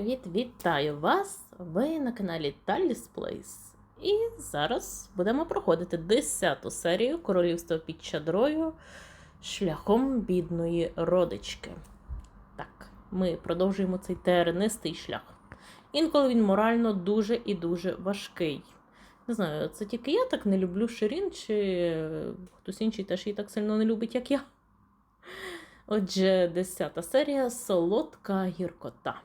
привіт! Вітаю вас! Ви на каналі Tallis Place. І зараз будемо проходити 10 серію Королівства під чадрою шляхом бідної родички. Так, ми продовжуємо цей тернистий шлях. Інколи він морально дуже і дуже важкий. Не знаю, це тільки я так не люблю Ширін, чи хтось інший теж її так сильно не любить, як я. Отже, 10 серія Солодка гіркота.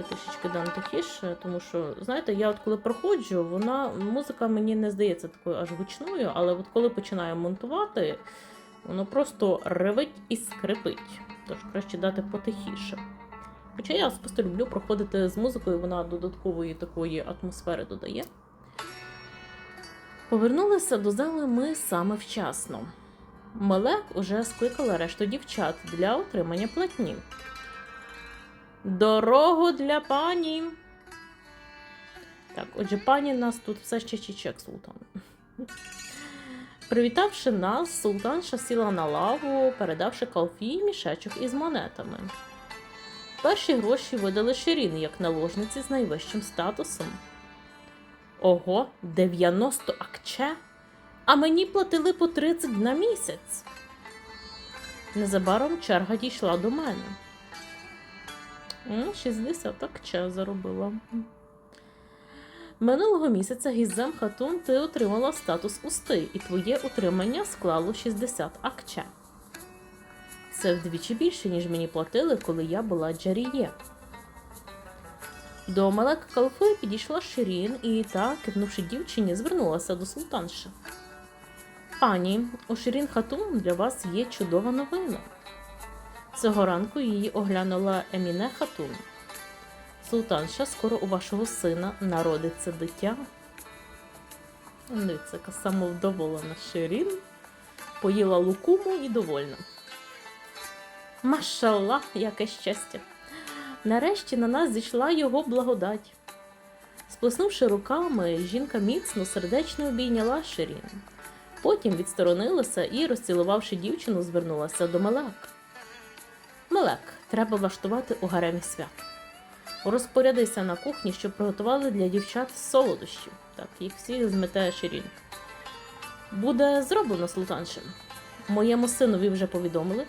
Я трішечки дам тихіше, тому що, знаєте, я от коли проходжу, вона музика мені не здається такою аж гучною, але от коли починаю монтувати, воно просто ревить і скрипить. Тож краще дати потихіше. Хоча я просто люблю проходити з музикою, вона додаткової такої атмосфери додає. Повернулися до зали ми саме вчасно. Мелек уже скликала решту дівчат для отримання платні. Дорогу для пані. Так, отже, пані нас тут все ще чечек султан. Привітавши нас, султанша сіла на лаву, передавши калфі мішечок із монетами. Перші гроші видали Ширін як наложниці з найвищим статусом. Ого, 90 акче? А мені платили по 30 на місяць. Незабаром черга дійшла до мене. М, 60 акче заробила. Минулого місяця Гізем Хатун ти отримала статус усти, і твоє утримання склало 60 акче. Це вдвічі більше, ніж мені платили, коли я була джаріє. До Малек Калфи підійшла Ширін і та, кивнувши дівчині, звернулася до султанши. Пані, у Ширін Хатун для вас є чудова новина. Цього ранку її оглянула Еміне Хатун. Султанша, скоро у вашого сина народиться дитя. Дивіться, самовдоволена Ширін. Поїла лукуму і довольна. Машаллах, яке щастя! Нарешті на нас зійшла його благодать. Сплеснувши руками, жінка міцно сердечно обійняла Ширін. Потім відсторонилася і, розцілувавши дівчину, звернулася до Мелек. Мелек, треба влаштувати у гаремі свят. Розпорядися на кухні, щоб приготували для дівчат солодощів. Так, їх всі змете Ширін. Буде зроблено султаншем. Моєму синові вже повідомили.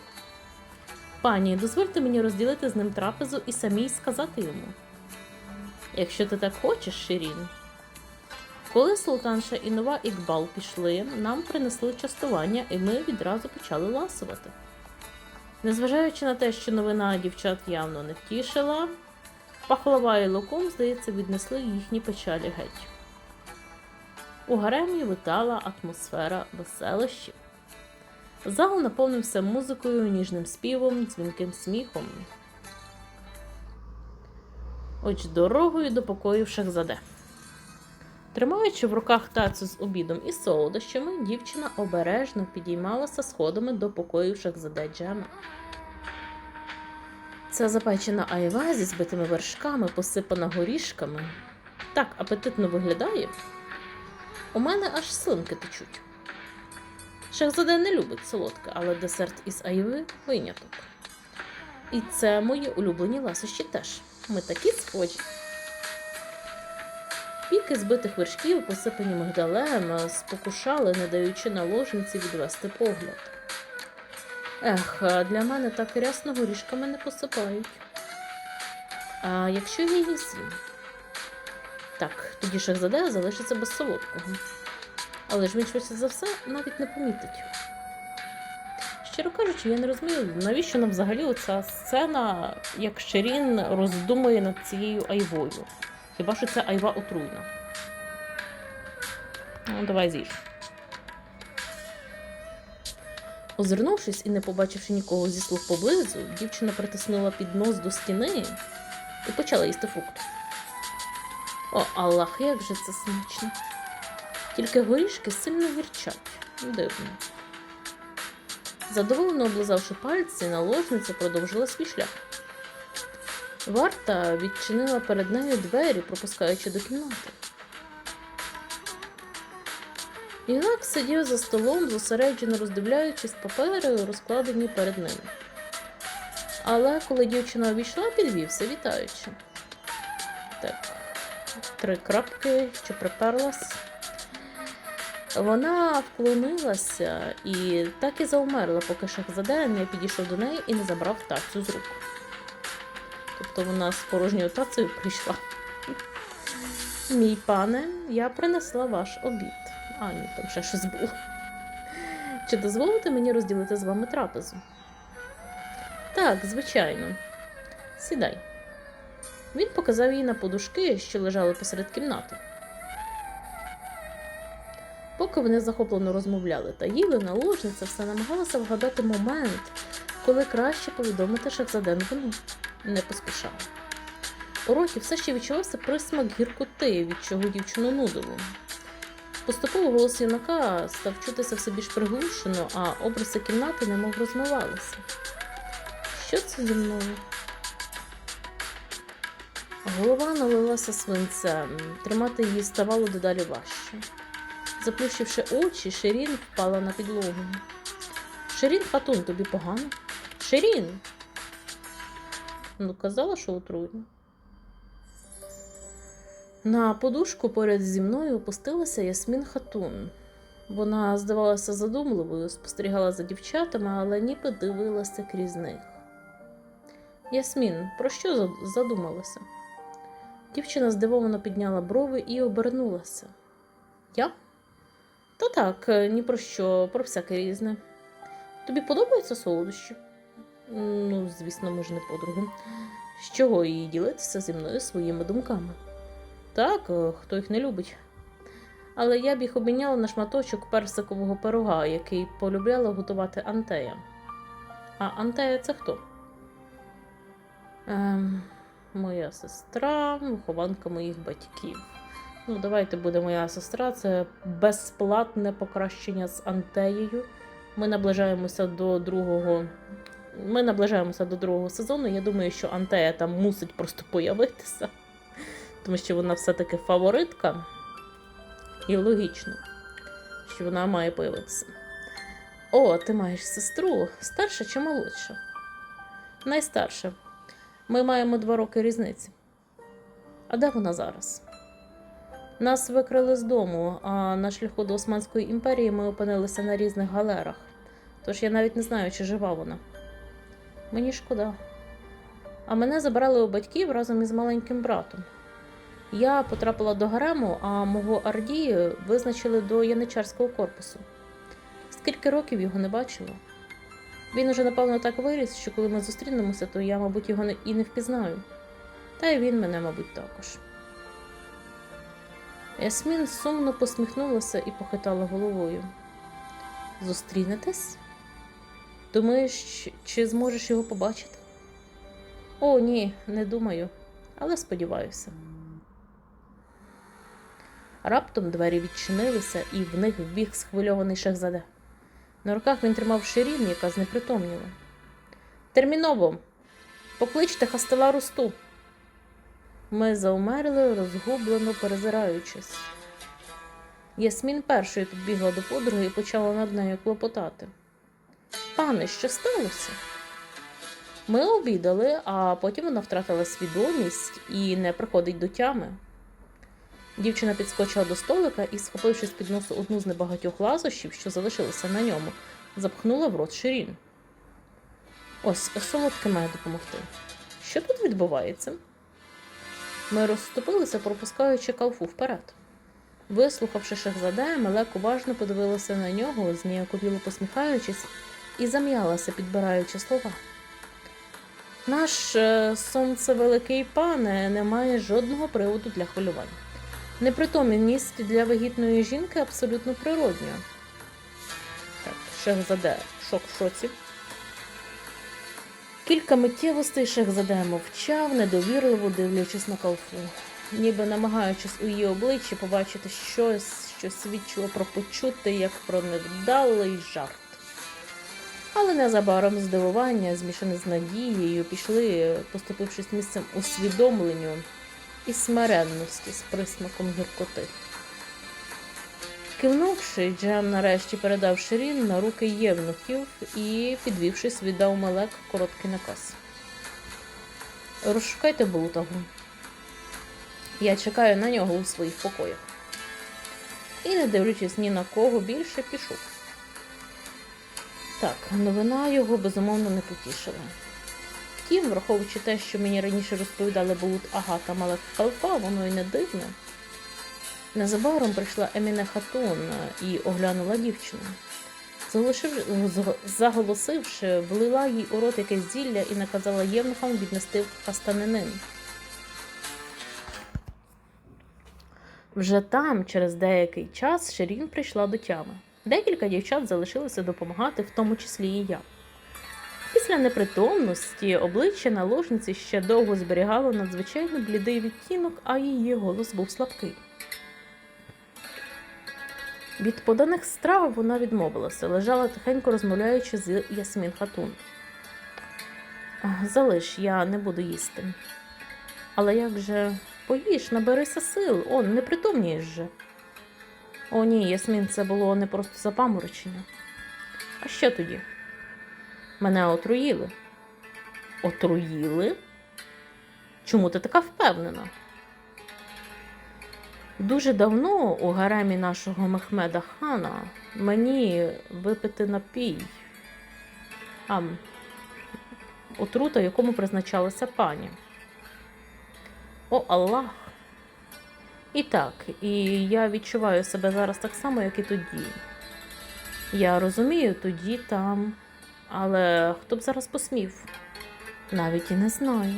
Пані, дозвольте мені розділити з ним трапезу і самій сказати йому. Якщо ти так хочеш, Ширін. Коли султанша і нова Ікбал пішли, нам принесли частування, і ми відразу почали ласувати. Незважаючи на те, що новина дівчат явно не втішила, пахлава і луком, здається, віднесли їхні печалі геть. У гаремі витала атмосфера веселощів. Зал наповнився музикою, ніжним співом, дзвінким сміхом. Отже, дорогою до покоїв Шахзаде. Тримаючи в руках тацю з обідом і солодощами, дівчина обережно підіймалася сходами до покоїв Шахзаде Джема. Ця запечена айва зі збитими вершками, посипана горішками, так апетитно виглядає. У мене аж слинки течуть. Шахзаде не любить солодке, але десерт із айви виняток. І це мої улюблені ласощі теж. Ми такі схожі. Піки збитих вершків, посипані мигдалем, спокушали, не даючи наложниці відвести погляд. Ех, для мене так рясно горішками не посипають. А якщо я її з'їм? Так, тоді Шахзаде залишиться без солодкого але ж він швидше за все навіть не помітить. Щиро кажучи, я не розумію, навіщо нам взагалі оця сцена, як Ширін роздумує над цією айвою. Хіба що ця айва отруйна? Ну, давай з'їж. Озирнувшись і не побачивши нікого зі слуг поблизу, дівчина притиснула піднос до стіни і почала їсти фрукт. О, Аллах, як же це смачно! Тільки горішки сильно гірчать. Дивно. Задоволено облизавши пальці, наложниця продовжила свій шлях. Варта відчинила перед нею двері, пропускаючи до кімнати. Юнак сидів за столом, зосереджено роздивляючись папери, розкладені перед ним. Але коли дівчина увійшла, підвівся, вітаючи. Так, три крапки, що приперлась. Вона вклонилася і так і заумерла, поки Шахзаде не підійшов до неї і не забрав тацю з рук. Тобто вона з порожньою тацею прийшла. Мій пане, я принесла ваш обід. А, ні, там ще щось було. Чи дозволите мені розділити з вами трапезу? Так, звичайно. Сідай. Він показав їй на подушки, що лежали посеред кімнати. Поки вони захоплено розмовляли та їли, наложниця все намагалася вгадати момент, коли краще повідомити Шахзаде новину. Не поспішала. У роті все ще відчувався присмак гіркоти, від чого дівчину нудило. Поступово голос юнака став чутися все більш приглушено, а обриси кімнати немов розмивалися. Що це зі мною? Голова налилася свинцем, тримати її ставало дедалі важче. Заплющивши очі, Ширін впала на підлогу. Ширін хатун, тобі погано? Ширін. Ну, казала, що отруйно. На подушку поряд зі мною опустилася Ясмін Хатун. Вона здавалася задумливою, спостерігала за дівчатами, але ніби дивилася крізь них. Ясмін, про що задумалася? Дівчина здивовано підняла брови і обернулася. Я? Та так, е, ні про що, про всяке різне. Тобі подобаються солодощі? Ну, звісно, ми ж не подруги. З чого їй ділитися зі мною своїми думками? Так, е, хто їх не любить. Але я б їх обміняла на шматочок персикового пирога, який полюбляла готувати Антея. А Антея це хто? Ем, моя сестра, вихованка моїх батьків. Ну, давайте буде моя сестра. Це безплатне покращення з Антеєю. Ми наближаємося до другого. Ми наближаємося до другого сезону. Я думаю, що Антея там мусить просто появитися, тому що вона все-таки фаворитка. І логічно, що вона має появитися. О, ти маєш сестру, старша чи молодша? Найстарша. Ми маємо два роки різниці. А де вона зараз? Нас викрили з дому, а на шляху до Османської імперії ми опинилися на різних галерах. Тож я навіть не знаю, чи жива вона. Мені шкода. А мене забрали у батьків разом із маленьким братом. Я потрапила до гарему, а мого Ардію визначили до яничарського корпусу. Скільки років його не бачила. Він уже, напевно, так виріс, що коли ми зустрінемося, то я, мабуть, його і не впізнаю. Та й він мене, мабуть, також. Ясмін сумно посміхнулася і похитала головою. Зустрінетесь? Думаєш, чи зможеш його побачити? О, ні, не думаю, але сподіваюся. Раптом двері відчинилися, і в них вбіг схвильований шахзаде. На руках він тримав ширін, яка знепритомніла. Терміново! Покличте хастела русту. Ми заумерли, розгублено перезираючись. Ясмін першою підбігла до подруги і почала над нею клопотати. Пане, що сталося? Ми обідали, а потім вона втратила свідомість і не приходить до тями. Дівчина підскочила до столика і, схопивши з під носу одну з небагатьох лазощів, що залишилися на ньому, запхнула в рот ширін. Ось солодке має допомогти. Що тут відбувається? Ми розступилися, пропускаючи калфу вперед. Вислухавши Шахзаде, Мелек уважно подивилася на нього, зніяковіло посміхаючись, і зам'ялася, підбираючи слова. Наш е, сонцевеликий пане не має жодного приводу для хвилювань. Непритомність для вагітної жінки абсолютно природня. Так, Шехзаде шок в шоці. Кілька миттєвостей Шехзаде мовчав, недовірливо дивлячись на калфу, ніби намагаючись у її обличчі побачити щось, що свідчило про почути, як про невдалий жарт. Але незабаром здивування, змішане з надією, пішли, поступившись місцем усвідомленню і смиренності з присмаком гіркоти. Кивнувши, Джем нарешті передав Ширін на руки євнухів і, підвівшись, віддав Мелек короткий наказ. Розшукайте Булутагу. Я чекаю на нього у своїх покоях. І, не дивлячись ні на кого більше, пішов. Так, новина його безумовно не потішила. Втім, враховуючи те, що мені раніше розповідали Булут Ага та Малек Халфа, воно й не дивно. Незабаром прийшла Еміне Хатун і оглянула дівчину. Заголосивши, влила їй у рот якесь зілля і наказала євнухам віднести в. Вже там, через деякий час, Ширін прийшла до тями. Декілька дівчат залишилося допомагати, в тому числі і я. Після непритомності обличчя наложниці ще довго зберігало надзвичайно блідий відтінок, а її голос був слабкий. Від поданих страв вона відмовилася, лежала тихенько розмовляючи з Ясмін Хатун. Залиш, я не буду їсти. Але як же поїж, наберися сил, он, не притомнієш же. О, ні, Ясмін, це було не просто запаморочення. А що тоді? Мене отруїли. Отруїли? Чому ти така впевнена? Дуже давно у гаремі нашого Мехмеда хана мені випити напій. А, отрута, якому призначалася пані. О Аллах! І так, і я відчуваю себе зараз так само, як і тоді. Я розумію, тоді там. Але хто б зараз посмів? Навіть і не знаю.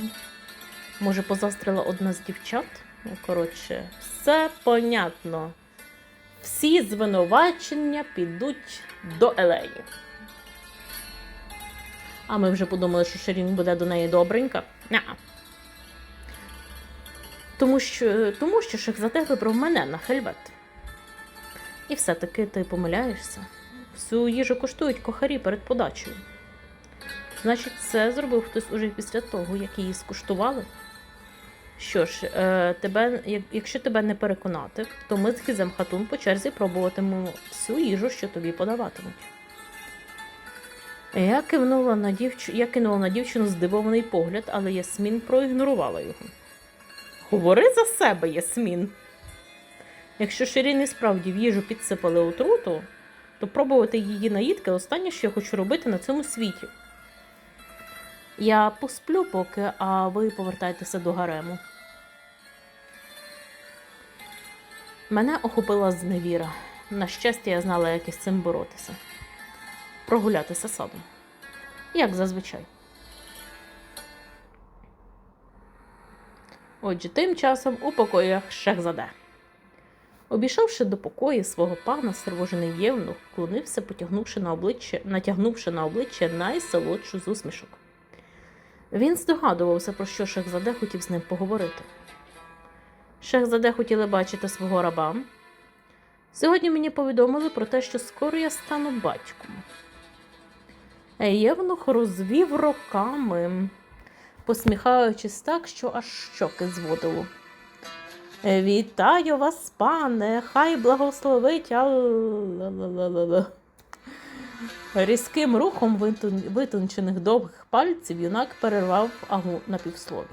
Може, позастрила одна з дівчат? Ну, коротше, все понятно. Всі звинувачення підуть до Елені. А ми вже подумали, що Ширін буде до неї добренька. Ня. Тому що, тому що Шехзаде вибрав мене на хельвет. І все-таки ти помиляєшся. Всю їжу коштують кохарі перед подачею. Значить, це зробив хтось уже після того, як її скуштували. Що ж, е, тебе, якщо тебе не переконати, то ми з Хізем Хатун по черзі пробуватимемо всю їжу, що тобі подаватимуть. Я кивнула на дівч... я кинула на дівчину здивований погляд, але Ясмін проігнорувала його. Говори за себе, Ясмін. Якщо Ширін і справді в їжу підсипали отруту, то пробувати її наїдки останнє, що я хочу робити на цьому світі. Я посплю поки, а ви повертайтеся до гарему. Мене охопила зневіра. На щастя, я знала, як із цим боротися. Прогулятися садом. Як зазвичай. Отже, тим часом у покоях Шехзаде. Обійшовши до покої свого пана, стривожений євнух вклонився, потягнувши на обличчя, натягнувши на обличчя найсолодшу з усмішок. Він здогадувався, про що Шехзаде хотів з ним поговорити. Шехзаде хотіли бачити свого раба. Сьогодні мені повідомили про те, що скоро я стану батьком. Євнух розвів руками, посміхаючись так, що аж щоки зводило. Вітаю вас, пане, хай благословить Алла. Різким рухом витончених довгих пальців юнак перервав агу на півслові.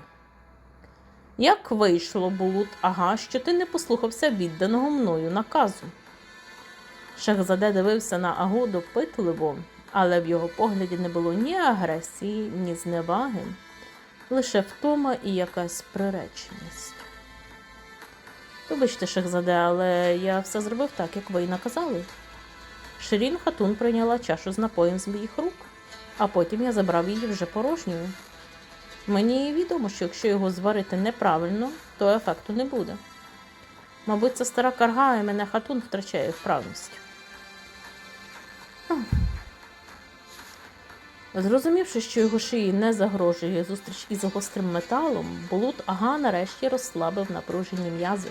Як вийшло, Булут, ага, що ти не послухався відданого мною наказу. Шахзаде дивився на агу допитливо, але в його погляді не було ні агресії, ні зневаги, лише втома і якась приреченість. Вибачте, Шахзаде, але я все зробив так, як ви й наказали. Ширін Хатун прийняла чашу з напоєм з моїх рук, а потім я забрав її вже порожньою. Мені відомо, що якщо його зварити неправильно, то ефекту не буде. Мабуть, це стара карга, і мене хатун втрачає вправність. Зрозумівши, що його шиї не загрожує зустріч із гострим металом, Булут Ага нарешті розслабив напружені м'язи.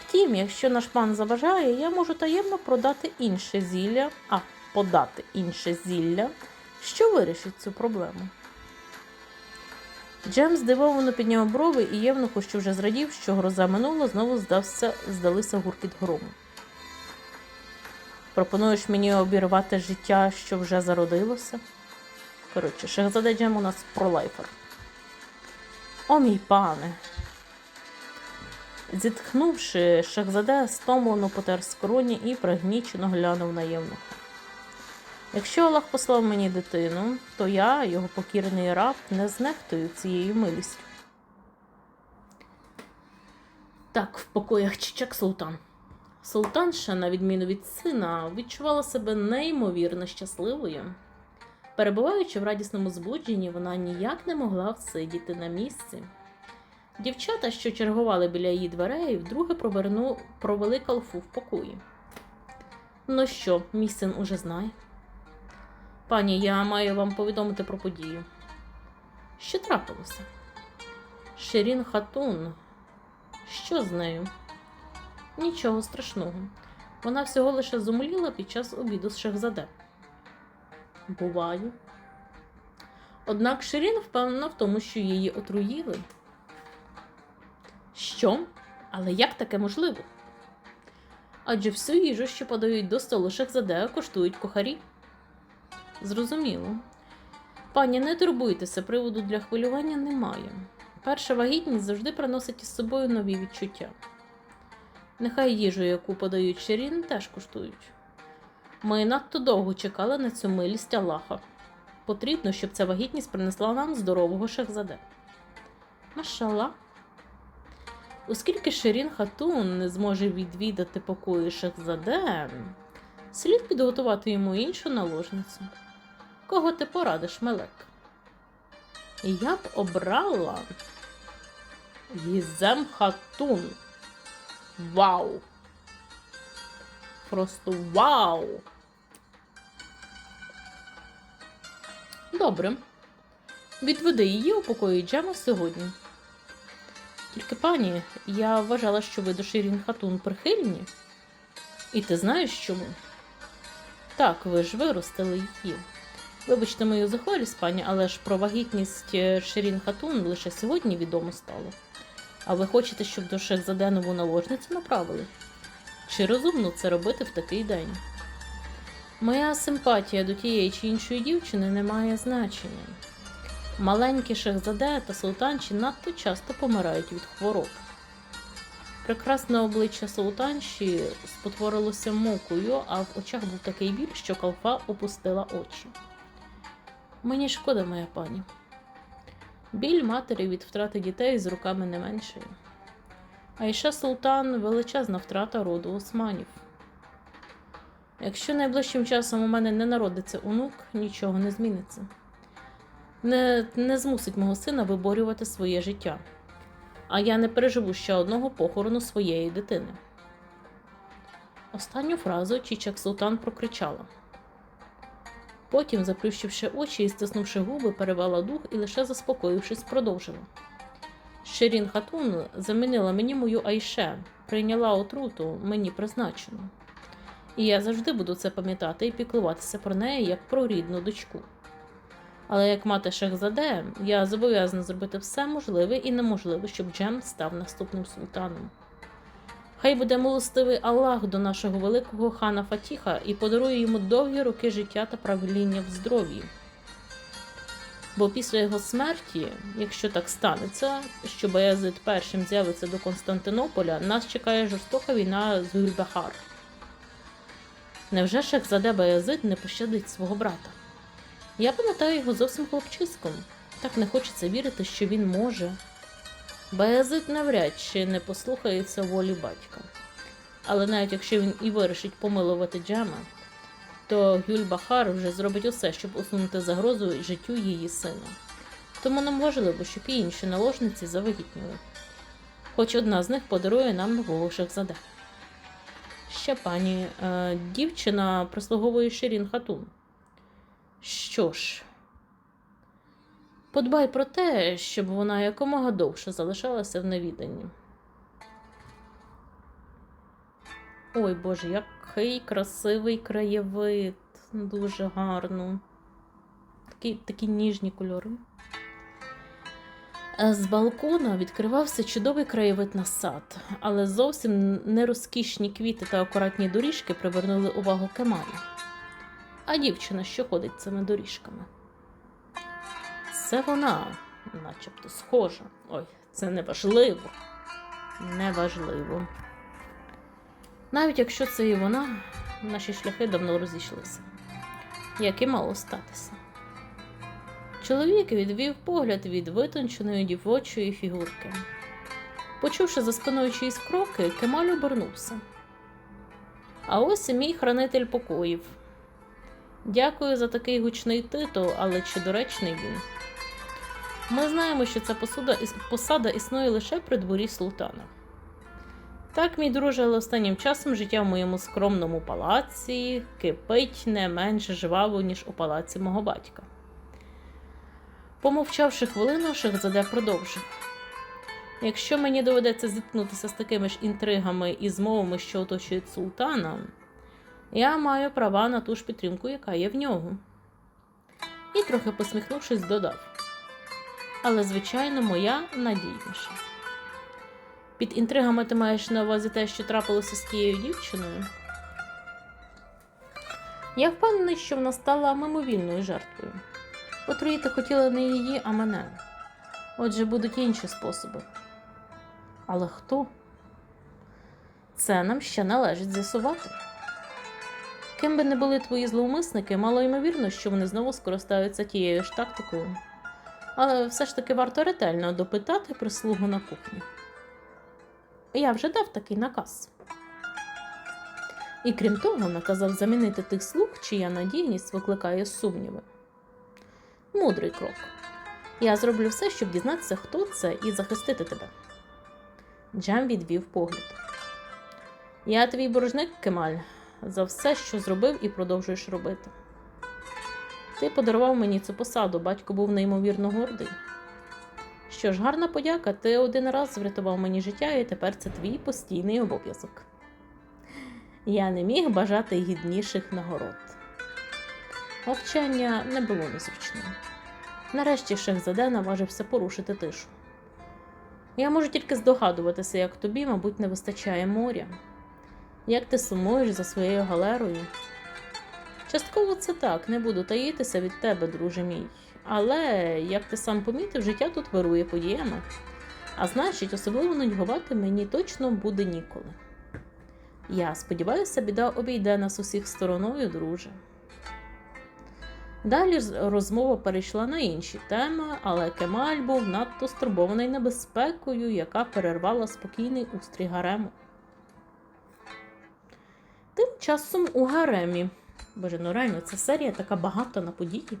Втім, якщо наш пан заважає, я можу таємно продати інше зілля, а подати інше зілля, що вирішить цю проблему. Джем здивовано підняв брови і євнуху, що вже зрадів, що гроза минула, знову здався, здалися гуркіт грому. Пропонуєш мені обірвати життя, що вже зародилося? Коротше, Шехзаде Джем у нас пролайфер. О, мій пане. Зітхнувши, Шахзаде стомлено потер скроні і пригнічено глянув на євнуха. Якщо Аллах послав мені дитину, то я, його покірний раб, не знехтую цією милістю. Так, в покоях Чичак Султан. Султанша, на відміну від сина, відчувала себе неймовірно щасливою. Перебуваючи в радісному збудженні, вона ніяк не могла всидіти на місці. Дівчата, що чергували біля її дверей, вдруге проверну... провели калфу в покої. Ну що, мій син уже знає? Пані, я маю вам повідомити про подію. Що трапилося? Ширін Хатун. Що з нею? Нічого страшного. Вона всього лише зумліла під час обіду з Шехзаде. Буває. Однак Ширін впевнена в тому, що її отруїли. Що? Але як таке можливо? Адже всю їжу, що подають до столу Шехзаде, коштують кухарі. Зрозуміло. Пані, не турбуйтеся, приводу для хвилювання немає. Перша вагітність завжди приносить із собою нові відчуття. Нехай їжу, яку подають Ширін, теж коштують. Ми надто довго чекали на цю милість Аллаха. Потрібно, щоб ця вагітність принесла нам здорового шахзаде. Машалла. Оскільки Ширін Хатун не зможе відвідати покої Шахзаде, слід підготувати йому іншу наложницю. Кого ти порадиш, Мелек? Я б обрала Гізем Хатун. Вау! Просто вау! Добре. Відведи її у покої Джема сьогодні. Тільки пані, я вважала, що ви до Ширін Хатун прихильні. І ти знаєш чому? Так, ви ж виростили її. Вибачте мою захворість, пані, але ж про вагітність е, Ширін Хатун лише сьогодні відомо стало. А ви хочете, щоб до Шехзаде нову наложницю направили? Чи розумно це робити в такий день? Моя симпатія до тієї чи іншої дівчини не має значення. Маленькі Шехзаде та султанчі надто часто помирають від хвороб. Прекрасне обличчя султанші спотворилося мукою, а в очах був такий біль, що калфа опустила очі. Мені шкода, моя пані. Біль матері від втрати дітей з руками не менший. Айша Султан величезна втрата роду османів. Якщо найближчим часом у мене не народиться онук, нічого не зміниться. Не, не змусить мого сина виборювати своє життя. А я не переживу ще одного похорону своєї дитини. Останню фразу Чічак Султан прокричала. Потім, заплющивши очі і стиснувши губи, перевела дух і лише заспокоївшись, продовжила. Ширін Хатун замінила мені мою Айше, прийняла отруту мені призначену. І я завжди буду це пам'ятати і піклуватися про неї як про рідну дочку. Але як мати Шехзаде, я зобов'язана зробити все можливе і неможливе, щоб Джем став наступним султаном. Хай буде милостивий Аллах до нашого великого хана Фатіха і подарує йому довгі роки життя та правління в здоров'ї. Бо після його смерті, якщо так станеться, що Баязид першим з'явиться до Константинополя, нас чекає жорстока війна з Гюльбахар. Невже Шехзаде Баязид не пощадить свого брата? Я пам'ятаю його зовсім хлопчиськом. Так не хочеться вірити, що він може. Баязид навряд чи не послухається волі батька. Але навіть якщо він і вирішить помилувати Джема, то Гюльбахар вже зробить усе, щоб усунути загрозу життю її сина. Тому нам важливо, щоб і інші наложниці завагітніли. Хоч одна з них подарує нам нового шахзаде. Ще пані, е, дівчина прислуговує Ширін Хатун. Що ж, подбай про те, щоб вона якомога довше залишалася в невіданні. Ой Боже, який красивий краєвид. Дуже гарно. Такі, такі ніжні кольори. Е, З балкона відкривався чудовий краєвид на сад, але зовсім не розкішні квіти та акуратні доріжки привернули увагу Кемалі. А дівчина, що ходить цими доріжками. Це вона, начебто, схожа. Ой, це неважливо. Неважливо. Навіть якщо це і вона, наші шляхи давно розійшлися. Як і мало статися. Чоловік відвів погляд від витонченої дівочої фігурки. Почувши за спиною чиїсь кроки, Кемаль обернувся. А ось і мій хранитель покоїв. Дякую за такий гучний титул, але чи доречний він? Ми знаємо, що ця посуда, посада існує лише при дворі султана. Так, мій друже, але останнім часом життя в моєму скромному палаці кипить не менш жваво, ніж у палаці мого батька. Помовчавши хвилину, Шехзаде продовжив. Якщо мені доведеться зіткнутися з такими ж інтригами і змовами, що оточують султана, я маю права на ту ж підтримку, яка є в нього. І, трохи посміхнувшись, додав. Але, звичайно, моя надійніша. Під інтригами ти маєш на увазі те, що трапилося з тією дівчиною? Я впевнений, що вона стала мимовільною жертвою. Отруїти хотіла не її, а мене. Отже, будуть інші способи. Але хто? Це нам ще належить з'ясувати. Ким би не були твої зловмисники, мало ймовірно, що вони знову скористаються тією ж тактикою. Але все ж таки варто ретельно допитати прислугу на кухні. Я вже дав такий наказ. І крім того, наказав замінити тих слуг, чия надійність викликає сумніви. Мудрий крок. Я зроблю все, щоб дізнатися, хто це, і захистити тебе. Джем відвів погляд. Я твій боржник, Кемаль, за все, що зробив і продовжуєш робити. Ти подарував мені цю посаду, батько був неймовірно гордий. Що ж, гарна подяка, ти один раз врятував мені життя, і тепер це твій постійний обов'язок. Я не міг бажати гідніших нагород. Мовчання не було незручним. Нарешті Шехзаде наважився порушити тишу. Я можу тільки здогадуватися, як тобі, мабуть, не вистачає моря, як ти сумуєш за своєю галерою. Частково це так, не буду таїтися від тебе, друже мій. Але, як ти сам помітив, життя тут вирує подіями. А значить, особливо нудьгувати мені точно буде ніколи. Я сподіваюся, біда обійде нас усіх стороною, друже. Далі розмова перейшла на інші теми, але Кемаль був надто стурбований небезпекою, яка перервала спокійний устрій гарему. Тим часом у гаремі. Боже, ну реально, ця серія така багата на події.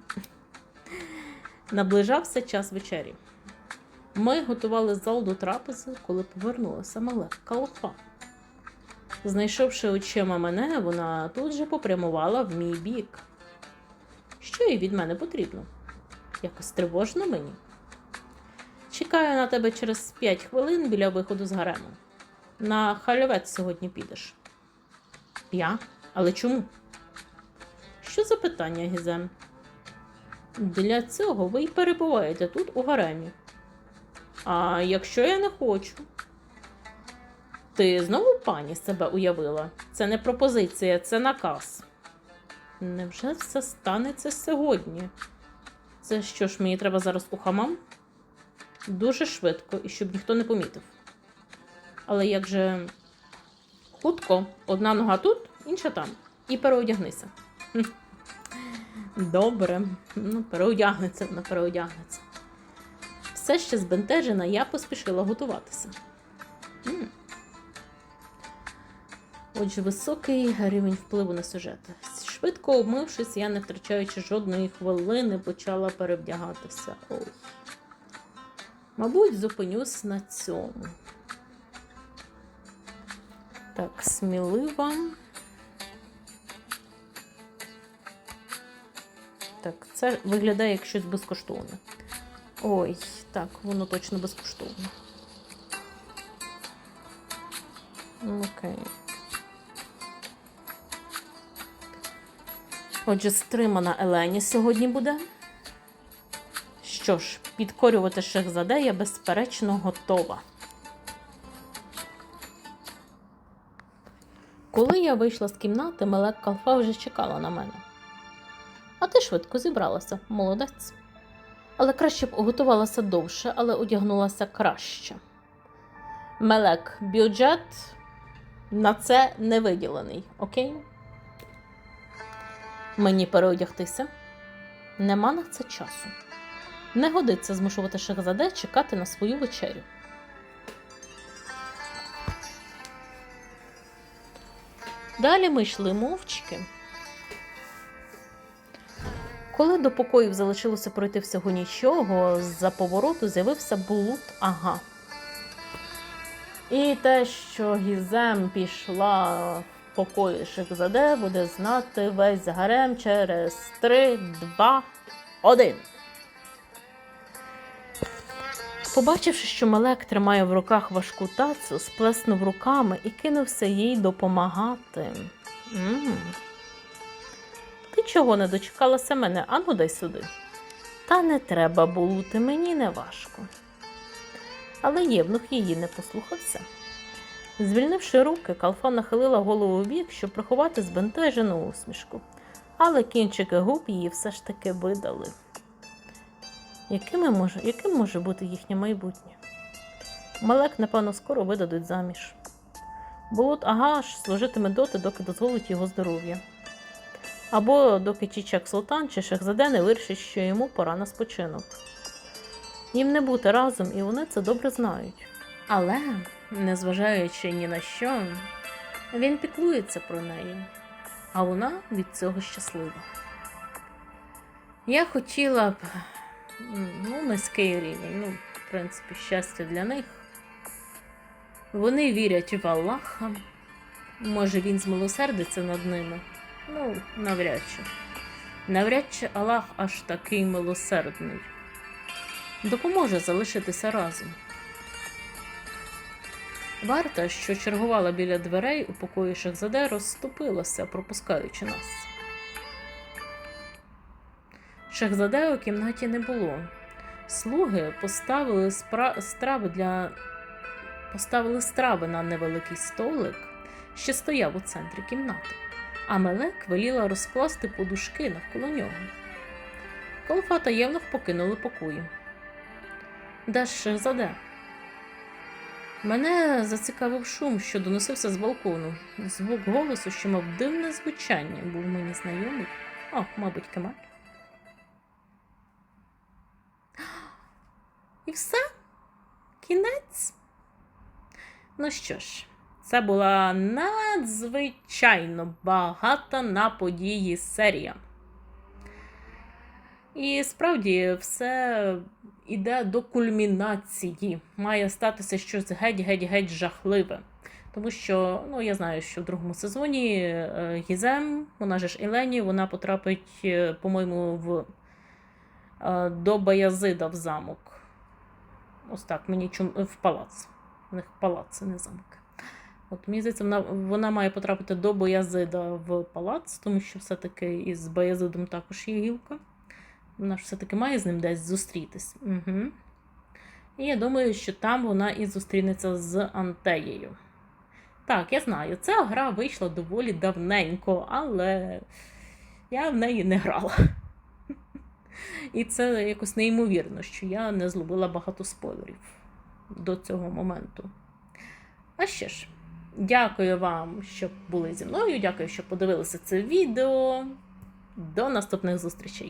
Наближався час вечері. Ми готували зал до трапези, коли повернулася мале Калфа. Знайшовши очима мене, вона тут же попрямувала в мій бік. Що їй від мене потрібно? Якось тривожно мені. Чекаю на тебе через п'ять хвилин біля виходу з гарему. На хальовець сьогодні підеш. Я? Але чому? Що за питання, Гізем? Для цього ви й перебуваєте тут у гаремі. А якщо я не хочу? Ти знову пані себе уявила? Це не пропозиція, це наказ. Невже все станеться сьогодні? Це що ж, мені треба зараз у хамам? Дуже швидко і щоб ніхто не помітив. Але як же хутко, одна нога тут, інша там. І переодягнися. Добре, ну, переодягнеться, вона переодягнеться. Все ще збентежена, я поспішила готуватися. Отже, високий рівень впливу на сюжет. Швидко обмившись, я, не втрачаючи жодної хвилини, почала перевдягатися. Ой. Мабуть, зупинюсь на цьому. Так, смілива. Так, це виглядає як щось безкоштовне. Ой, так, воно точно безкоштовне. Окей. Отже, стримана Елені сьогодні буде. що ж, підкорювати Шехзаде я безперечно готова. Коли я вийшла з кімнати, Мелек Калфа вже чекала на мене. А ти швидко зібралася, молодець. Але краще б готувалася довше, але одягнулася краще. Мелек, бюджет на це не виділений, окей? Мені переодягтися. Нема на це часу. Не годиться змушувати Шехзаде чекати на свою вечерю. Далі ми йшли мовчки. Коли до покоїв залишилося пройти всього нічого, з-за повороту з'явився Булут Ага. І те, що Гізем пішла в покої Шехзаде, буде знати весь гарем через 3, 2, 1. Побачивши, що Мелек тримає в руках важку тацу, сплеснув руками і кинувся їй допомагати. м Ти чого не дочекалася мене? Ану дай сюди. Та не треба булути, мені не важко. Але євнух її не послухався. Звільнивши руки, Калфа нахилила голову в бік, щоб приховати збентежену усмішку. Але кінчики губ її все ж таки видали. Якими може, яким може бути їхнє майбутнє? Малек, напевно, скоро видадуть заміж. Болот Агаш служитиме доти, доки дозволить його здоров'я. Або доки Чічак Султан чи Шехзаде не вирішить, що йому пора на спочинок. Їм не бути разом, і вони це добре знають. Але, незважаючи ні на що, він піклується про неї, а вона від цього щаслива. Я хотіла б ну, низький рівень, ну, в принципі, щастя для них. Вони вірять в Аллаха. Може, він змилосердиться над ними? Ну, навряд чи. Навряд чи Аллах аж такий милосердний. Допоможе залишитися разом. Варта, що чергувала біля дверей у покої Шахзаде, розступилася, пропускаючи нас. Шахзаде у кімнаті не було. Слуги поставили спра... страви для поставили страви на невеликий столик, що стояв у центрі кімнати, а Мелек веліла розкласти подушки навколо нього. Колфа та Євнух покинули покої. Де ж Шахзаде? Мене зацікавив шум, що доносився з балкону. Звук голосу, що мав дивне звучання, був мені знайомий. О, мабуть, Кемаль. І все? Кінець? Ну що ж, це була надзвичайно багата на події серія. І справді все іде до кульмінації. Має статися щось геть-геть-геть жахливе. Тому що, ну, я знаю, що в другому сезоні е, Гізем, вона ж Елені, вона потрапить, е, по-моєму, в е, до Баязида в замок. Ось так, мені чум... в палац. У них палац, це не замок. От мені здається, вона, вона має потрапити до Боязида в палац, тому що все-таки із Боязидом також є гілка. Вона ж все-таки має з ним десь зустрітись. Угу. І я думаю, що там вона і зустрінеться з Антеєю. Так, я знаю, ця гра вийшла доволі давненько, але я в неї не грала. І це якось неймовірно, що я не зловила багато спойлерів до цього моменту. А ще ж, дякую вам, що були зі мною. Дякую, що подивилися це відео. До наступних зустрічей!